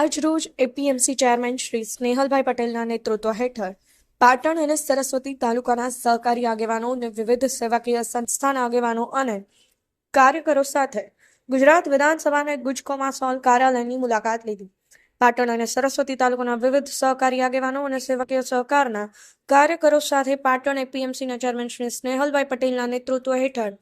આજરોજ APMC chairman Shri Snehalbhai પટેલના નેતૃત્વ હેઠળ પાટણ અને સરસ્વતી તાલુકાના સહકારી આગેવાનો અને વિવિધ સેવાકીય સંસ્થાના આગેવાનો અને કાર્યકરો સાથે ગુજરાત વિધાનસભાને ગુજકોમા સોલ કાર્યાલયની મુલાકાત લીધી. પાટણ અને સરસ્વતી તાલુકાના વિવિધ સહકારી આગેવાનો અને સેવાકીય સહકારના કાર્યકરો સાથે પાટણ એપીએમસીના ચેરમેન શ્રી સ્નેહલભાઈ પટેલના નેતૃત્વ હેઠળ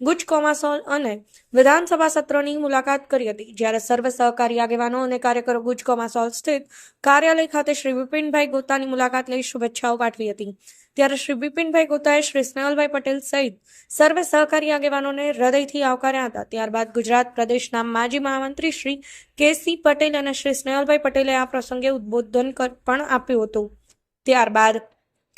ગુજ કોમાસોલ અને વિધાનસભા સત્રની મુલાકાત કરી હતી, જ્યારે સર્વ સહકારી આગેવાનો અને કાર્યકરો ગુજ કોમાસોલ સ્થિત કાર્યાલય ખાતે શ્રી વિપિનભાઈ ગોતાની મુલાકાત લઈ શુભેચ્છાઓ પાઠવી હતી. ત્યારે શ્રી વિપિનભાઈ ગોતાએ શ્રી સ્નેહલભાઈ પટેલ સહિત સર્વે સહકારી આગેવાનોને હૃદયથી આવકાર્યા હતા. ત્યારબાદ ગુજરાત પ્રદેશના માજી મહામંત્રી શ્રી કેસી પટેલ અને શ્રી સ્નેહલભાઈ પટેલે આ પ્રસંગે ઉદ્બોધન પણ આપ્યું હતું. ત્યારબાદ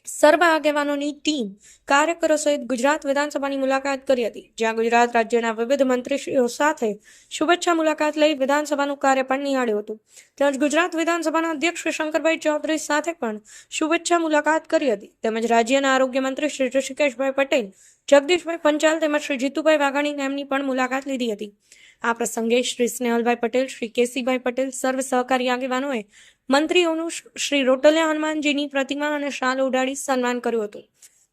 સર્વ આગેવાનોની ટીમ કાર્યકરો સહિત ગુજરાત વિધાનસભાની મુલાકાત કરી હતી. જ્યાં ગુજરાત રાજ્યના વિવિધ મંત્રીશ્રીઓ સાથે શુભેચ્છા મુલાકાત લઈ વિધાનસભાનું કાર્ય પણ નિહાળ્યું હતું. તેમજ ગુજરાત વિધાનસભાના અધ્યક્ષ શ્રી શંકરભાઈ ચૌધરી સાથે પણ શુભેચ્છા મુલાકાત કરી હતી. તેમજ રાજ્યના આરોગ્ય મંત્રી શ્રી ઋષિકેશભાઈ પટેલ, જગદીશભાઈ પંચાલ તેમજ શ્રી જીતુભાઈ વાઘાણી એમની પણ મુલાકાત લીધી હતી. આ પ્રસંગે શ્રી સ્નેહલભાઈ પટેલ, શ્રી કેસીભાઈ પટેલ, સર્વ સહકારી આગેવાનોએ મંત્રીઓનું શ્રી રોટલિયા હનુમાનજીની પ્રતિમા અને શાલ ઉડાડી સન્માન કર્યું હતું.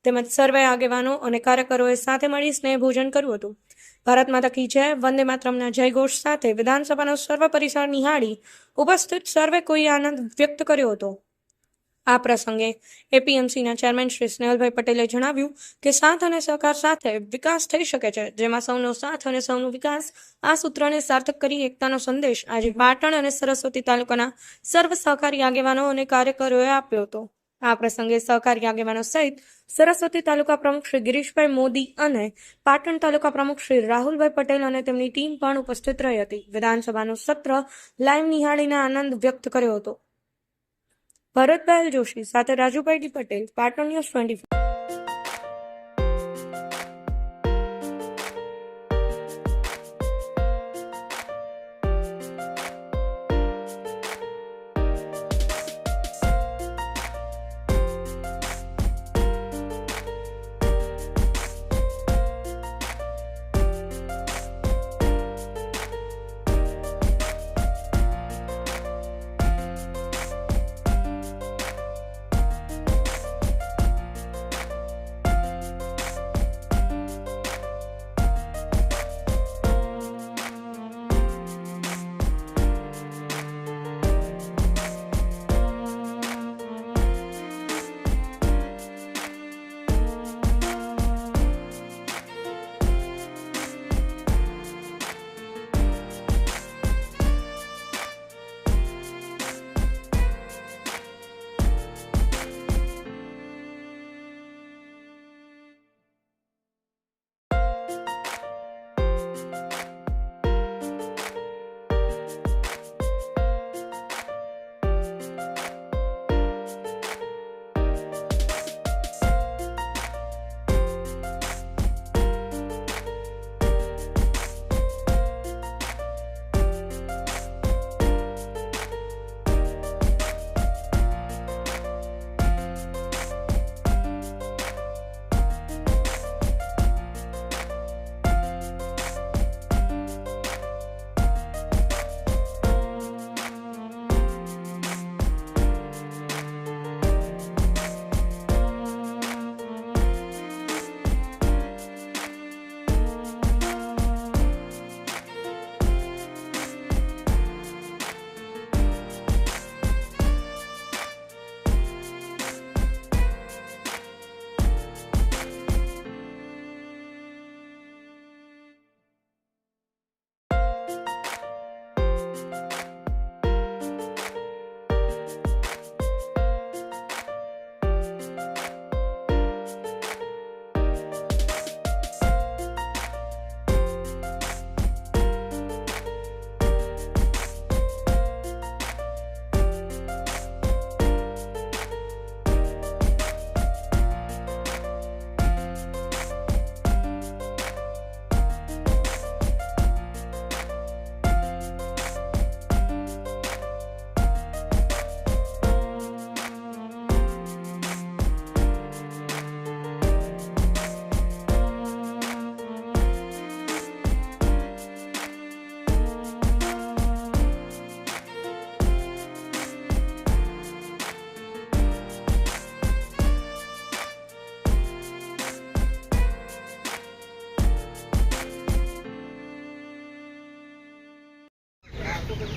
તેમજ સર્વે આગેવાનો અને કાર્યકરોએ સાથે મળી સ્નેહ ભોજન કર્યું હતું. ભારત માતા કી જય, વંદે માતરમના જયઘોષ સાથે વિધાનસભાનો સર્વ પરિસર નિહાળી ઉપસ્થિત સર્વે કોઈ આનંદ વ્યક્ત કર્યો હતો. આ પ્રસંગે એપીએમસીના ચેરમેન શ્રી સ્નેહલભાઈ પટેલે જણાવ્યું કે સાથ અને સહકાર સાથે વિકાસ થઈ શકે છે, જેમાં સૌનો સાથ અને સૌનો વિકાસ આ સૂત્રને સાર્થક કરી એકતાનો સંદેશ આજે પાટણ અને સરસ્વતી તાલુકાના સર્વ સહકારી આગેવાનો અને કાર્યકરોએ આપ્યો હતો. આ પ્રસંગે સહકારી આગેવાનો સહિત સરસ્વતી તાલુકા પ્રમુખ શ્રી ગિરીશભાઈ મોદી અને પાટણ તાલુકા પ્રમુખ શ્રી રાહુલભાઈ પટેલ અને તેમની ટીમ પણ ઉપસ્થિત રહી હતી. વિધાનસભાનું સત્ર લાઈવ નિહાળીને આનંદ વ્યક્ત કર્યો હતો. ભરતભાઈ જોશી સાથે રાજુભાઈ પટેલ પાટણ ન્યૂઝ ટ્વેન્ટી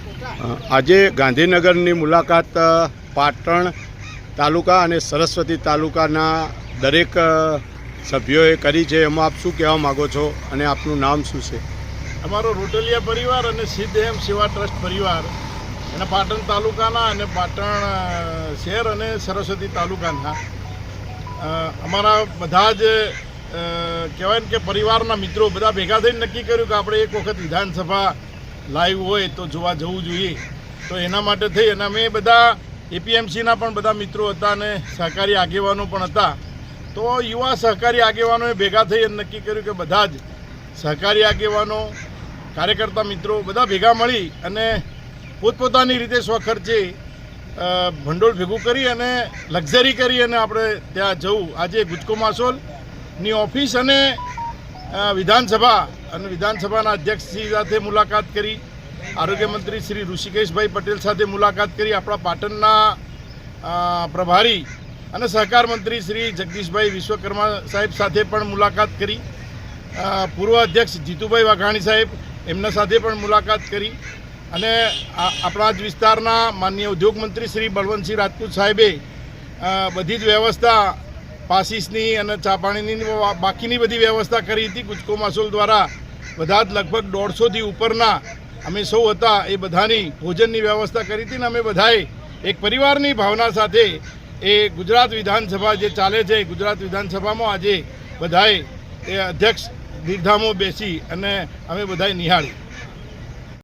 આજે ગાંધીનગરની મુલાકાત પાટણ તાલુકા અને સરસ્વતી તાલુકાના દરેક સભ્યોએ કરી છે. એમાં આપ શું કહેવા માગો છો અને આપનું નામ શું છે? અમારો રોટલિયા પરિવાર અને સિદ્ધહેમ સેવા ટ્રસ્ટ પરિવાર અને પાટણ તાલુકાના અને પાટણ શહેર અને સરસ્વતી તાલુકાના અમારા બધા જ કહેવાય ને કે પરિવારના મિત્રો બધા ભેગા થઈને નક્કી કર્યું કે આપણે એક વખત વિધાનસભા લાઈવ હોય તો જોવા જવું જોઈએ. તો એના માટે થઈ અને અમે બધા એપીએમસીના પણ બધા મિત્રો હતા અને સહકારી આગેવાનો પણ હતા. તો યુવા સહકારી આગેવાનોએ ભેગા થઈ અને નક્કી કર્યું કે બધા જ સહકારી આગેવાનો, કાર્યકર્તા મિત્રો બધા ભેગા મળી અને પોતપોતાની રીતે સ્વખર્ચે ભંડોળ ભેગું કરી અને લક્ઝરી કરી અને આપણે ત્યાં જવું. આજે ગુજકો માસોલની ઓફિસ અને વિધાનસભા અને વિધાનસભાના અધ્યક્ષશ્રી સાથે મુલાકાત કરી. આરોગ્ય મંત્રી શ્રી ઋષિકેશભાઈ પટેલ સાથે મુલાકાત કરી. આપણા પાટણના પ્રભારી અને સહકાર મંત્રી શ્રી જગદીશભાઈ વિશ્વકર્મા સાહેબ સાથે પણ મુલાકાત કરી. પૂર્વ અધ્યક્ષ જીતુભાઈ વાઘાણી સાહેબ એમના સાથે પણ મુલાકાત કરી. અને આપણા જ વિસ્તારના માનનીય ઉદ્યોગ મંત્રી શ્રી બળવંતસિંહ રાજપૂત સાહેબે બધી જ વ્યવસ્થા પાસીસની અને ચા પાણીની બાકીની બધી વ્યવસ્થા કરી હતી. ગુજકો માસોલ દ્વારા બધા જ લગભગ દોઢસોથી ઉપરના અમે સૌ હતા એ બધાની ભોજનની વ્યવસ્થા કરી હતી ને અમે બધાએ એક પરિવારની ભાવના સાથે એ ગુજરાત વિધાનસભા જે ચાલે છે ગુજરાત વિધાનસભામાં આજે બધાએ એ અધ્યક્ષ દીર્ઘામાં બેસી અને અમે બધાએ નિહાળી.